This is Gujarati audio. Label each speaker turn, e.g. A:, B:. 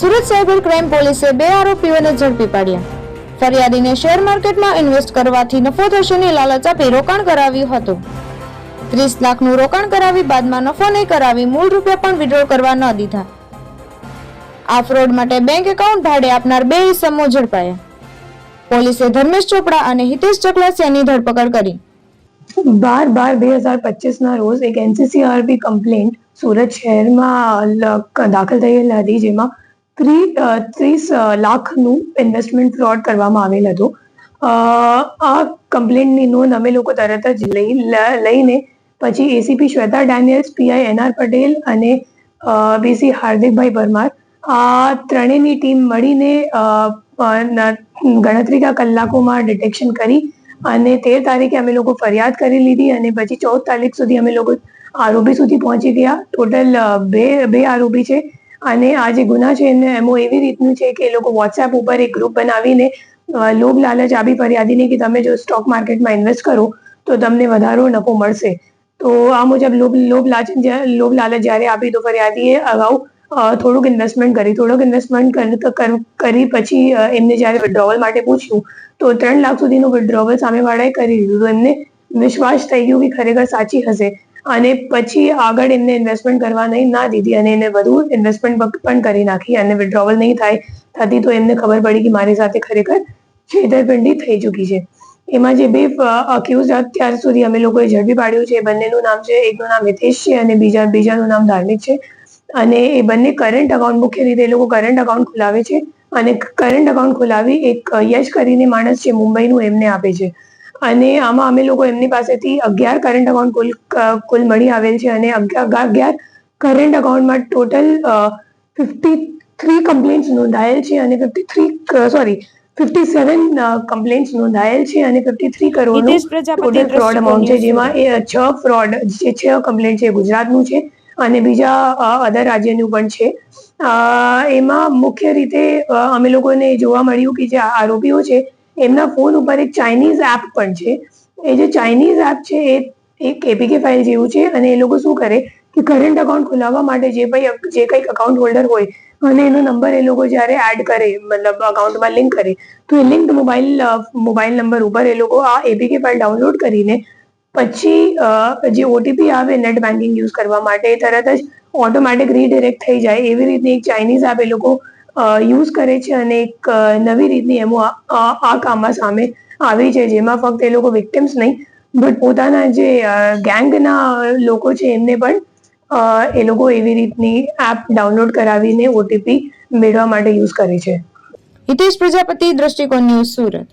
A: સુરત સાયબર ક્રાઇમ પોલીસે બે આરોપીઓને ઝડપી પાડ્યા. ફરિયાદીને શેર માર્કેટમાં ઇન્વેસ્ટ કરવાથી નફો થશેની લાલચ આપી રોકાણ કરાવ્યું હતું. ત્રીસ લાખનું રોકાણ કરાવી બાદમાં નફો નહીં કરાવી મૂળ રૂપિયા પણ વિડ્રો કરવા ન દીધા. આ ફ્રોડ માટે બેંક એકાઉન્ટ ભાડે આપનાર બે ઇસમો ઝડપાયા. પોલીસે ધર્મેશ ચોપડા અને હિતેશ ચકલાસિયાની ધરપકડ કરી.
B: બાર બાર બે હજાર પચીસના રોજ એક એનસીસીઆરબી કમ્પ્લેન્ટ સુરત શહેરમાં દાખલ થયેલ હતી, જેમાં ત્રીસ લાખનું ઇન્વેસ્ટમેન્ટ ફ્રોડ કરવામાં આવેલ હતું. આ કમ્પ્લેન્ટની નોંધ અમે લોકો તરત જ લઈ લઈને પછી ACP Shweta Daniels PI NR Patel અને બીસી હાર્દિકભાઈ પરમાર, આ ત્રણેયની ટીમ મળીને ગણતરીના કલાકોમાં ડિટેક્શન કરી અને તેર તારીખે અમે લોકો ફરિયાદ કરી લીધી અને પછી ચૌદ તારીખ સુધી અમે લોકો આરોપી સુધી પહોંચી ગયા. ટોટલ બે બે આરોપી છે. અને આ જે ગુના છે એને એમો એવી રીતનું છે કે એ લોકો વોટ્સએપ ઉપર એક ગ્રુપ બનાવીને લોભ, લાલચ આપી ફરિયાદીને કે તમે જો સ્ટોક માર્કેટમાં ઇન્વેસ્ટ કરો, તો તમને વધારો નફો મળશે. તો આ મુજબ લોભ લોભ, લાલચ લોભ, લાલચ જ્યારે આપી તો ફરિયાદીએ અગાઉ થોડુંક ઇન્વેસ્ટમેન્ટ કરી. થોડુંક ઇન્વેસ્ટમેન્ટ કરી પછી એમને જ્યારે વિડ્રોવલ માટે પૂછ્યું, તો ત્રણ લાખ સુધીનું વિડ્રોવલ સામેવાળાએ કરી દીધું. એમને વિશ્વાસ થઈ ગયો કે ખરેખર સાચી હશે. અને પછી આગળ એમને ઇન્વેસ્ટમેન્ટ કરવા નહીં, ના દીધી અને એને વધુ ઇન્વેસ્ટમેન્ટ પણ કરી નાખી અને વિડ્રોવલ નહીં થાય, થતી તો એમને ખબર પડી કે મારી સાથે ખરેખર છેતરપિંડી થઈ ચૂકી છે. એમાં જે બે અક્યુઝ અત્યાર સુધી અમે લોકોએ ઝડપી પાડ્યું છે. એ બંનેનું નામ છે એકનું નામ હિતેશ છે અને બીજા, બીજાનું નામ ધાર્મિક છે. અને એ બંને કરંટ અકાઉન્ટ મુખ્ય રીતે એ લોકો કરંટ અકાઉન્ટ ખોલાવે છે અને કરંટ અકાઉન્ટ ખોલાવી એક યશ કરીને માણસ છે, મુંબઈનું એમને આપે છે. અને આમાં અમે લોકો એમની પાસેથી અગિયાર કરંટ અકાઉન્ટ કુલ કુલ મળી આવેલ છે અને અગિયાર કરંટ અકાઉન્ટમાં ટોટલ ફિફ્ટી થ્રી કમ્પ્લેન્ટ્સ નોંધાયેલ છે અને fifty three sorry fifty seven complaints નોંધાયેલ છે અને ફિફ્ટી થ્રી કરોડનું ટોટલ ફ્રોડ અમાઉન્ટ છે જેમાં એ છ ફ્રોડ જે છ કમ્પ્લેન્ટ છે એ ગુજરાતનું છે અને બીજા અધર રાજ્યનું પણ છે. એમાં મુખ્ય રીતે અમે લોકોને જોવા મળ્યું કે જે આરોપીઓ છે એમના ફોન ઉપર એક ચાઇનીઝ એપ પણ છે. એ જે ચાઇનીઝ એપ છે, એ એક એપીકે ફાઇલ જેવું છે અને એ લોકો શું કરે કે કરંટ અકાઉન્ટ ખોલાવવા માટે જે કંઈ જે કંઈક અકાઉન્ટ હોલ્ડર હોય અને એનો નંબર એ લોકો જ્યારે એડ કરે, મતલબ અકાઉન્ટમાં લિંક કરે, તો એ લિંક મોબાઈલ મોબાઈલ નંબર ઉપર એ લોકો આ એપીકે ફાઇલ ડાઉનલોડ કરીને પછી જે ઓટીપી આવે નેટ બેન્કિંગ યુઝ કરવા માટે તરત જ ઓટોમેટિક રીડિરેક્ટ થઈ જાય. એવી રીતની એક ચાઇનીઝ એપ એ લોકો યુઝ કરે છે અને એક નવી રીતની એમો આ- કામમાં સામે આવી છે, જેમાં ફક્ત એ લોકો વિક્ટિમ્સ નહીં, બટ પોતાના જે ગેંગના લોકો છે, એમને પણ એ લોકો એવી રીતની એપ ડાઉનલોડ કરાવીને ઓટીપી મેળવવા માટે યુઝ કરે છે.
A: હિતેશ પ્રજાપતિ દ્રષ્ટિકોણ ન્યૂઝ સુરત.